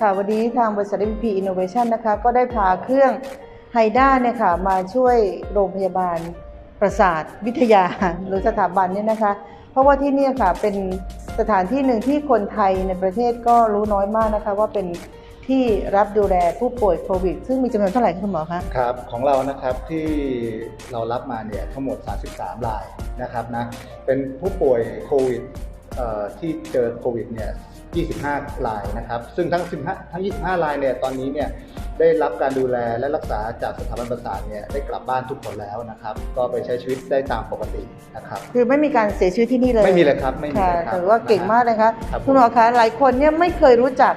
ค่ะวันนี้ทางบริษัท MVP Innovation นะคะก็ได้พาเครื่องไฮด้าเนี่ยค่ะมาช่วยโรงพยาบาลประสาทวิทยาหรือสถาบันเนี่ยนะคะ เพราะว่าที่นี่ค่ะเป็นสถานที่หนึ่งที่คนไทยในประเทศก็รู้น้อยมากนะคะ ว่าเป็นที่รับดูแลผู้ป่วยโควิด ซึ่งมีจำนวนเท่าไหร่คุณหมอคะครับ ของเรานะครับที่เรารับมาเนี่ยทั้งหมด 33 รายนะครับนะเป็นผู้ป่วยโควิดที่เจอโควิดเนี่ย 25 รายนะครับ ซึ่งทั้ง 15 ทั้ง 25 รายเนี่ย ตอนนี้เนี่ย ได้รับการดูแลและรักษาจากสถาบันประสาทเนี่ย ได้กลับบ้านทุกคนแล้วนะครับ ก็ไปใช้ชีวิตได้ตามปกตินะครับ คือไม่มีการเสียชีวิตที่นี่เลย ไม่มีเลยครับ ไม่มีค่ะเลยครับถือว่าเก่งมากนะคะครับคุณหมอคะ หลายคนเนี่ยไม่เคยรู้จัก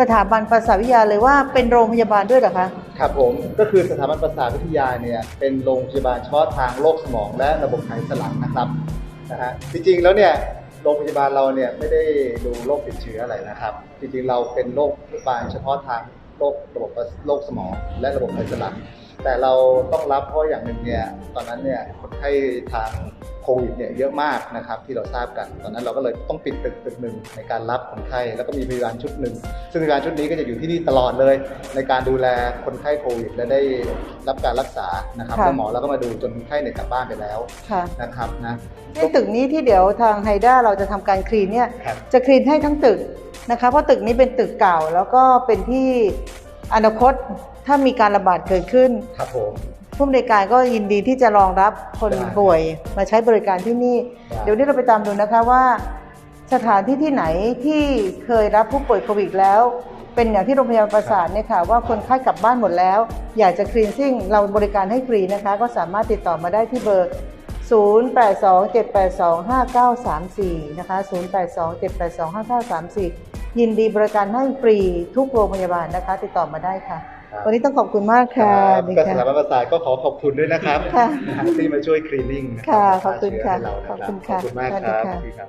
สถาบันประสาทวิทยาเลยว่าเป็นโรงพยาบาลด้วยเหรอคะ ครับผมก็คือสถาบันประสาทวิทยาเนี่ยเป็นโรงพยาบาลเฉพาะทางโรคสมองและระบบไขสันหลังนะครับนะฮะจริงๆแล้วเนี่ย โรงพยาบาลเราเนี่ยไม่ได้ดูโรคติดเชื้ออะไรนะครับ จริงๆเราเป็นโรคพยาบาลเฉพาะทางโรคระบบโรคสมองและระบบไขสันหลังแต่เราต้องรับเพราะอย่างหนึ่งเนี่ยตอนนั้นเนี่ยคนไข้ทาง โควิดเนี่ยเยอะมากนะครับที่เราทราบกัน ตอนนั้นเราก็เลยต้องปิดตึกตึกหนึ่งในการรับคนไข้แล้วก็มีพยาบาลชุดหนึ่งซึ่งพยาบาลชุดนี้ก็จะอยู่ที่นี่ตลอดเลย ในการดูแลคนไข้โควิด และได้รับการรักษานะครับค่ะแล้วหมอเราก็มาดูจนคนไข้เนี่ยกลับบ้านไปแล้วค่ะนะครับนะในตึกนี้ที่เดี๋ยวทางไฮด้าเราจะทำการคลีนเนี่ยครับจะคลีนให้ทั้งตึกนะคะเพราะตึกนี้เป็นตึกเก่าแล้วก็เป็นที่อนาคตถ้ามีการระบาดเกิดขึ้นครับผม ผู้บริการก็ยินดีที่จะรองรับคนได้ป่วยมาใช้บริการที่นี่ได้เดี๋ยวนี้เราไปตามดูนะคะว่าสถานที่ที่ไหนที่เคยรับผู้ป่วยโควิดแล้ว เป็นอย่างที่โรงพยาบาลประสาทเนี่ยค่ะว่าคนไข้กลับบ้านหมดแล้ว อยากจะคลีนซิ่งเราบริการให้ฟรีนะคะ ก็สามารถติดต่อมาได้ที่เบอร์ 0827825934 นะคะ 0827825934 ยินดีบริการให้ฟรีทุกโรงพยาบาลนะคะ ติดต่อมาได้ค่ะครับ วันนี้ต้องขอบคุณมากค่ะครับดีก็สค่ะถาบันประสาทก็ขอขอบคุณด้วยนะครับค่ะนะฮะที่มาช่วยคลีนนิ่งนะรัค่ะรักษาขอบคุณเชื้ค่ะให้เรานรับขอบคุณค่ะขอบคุณมากสวัสคดีรับค่ะสวัสดีครับ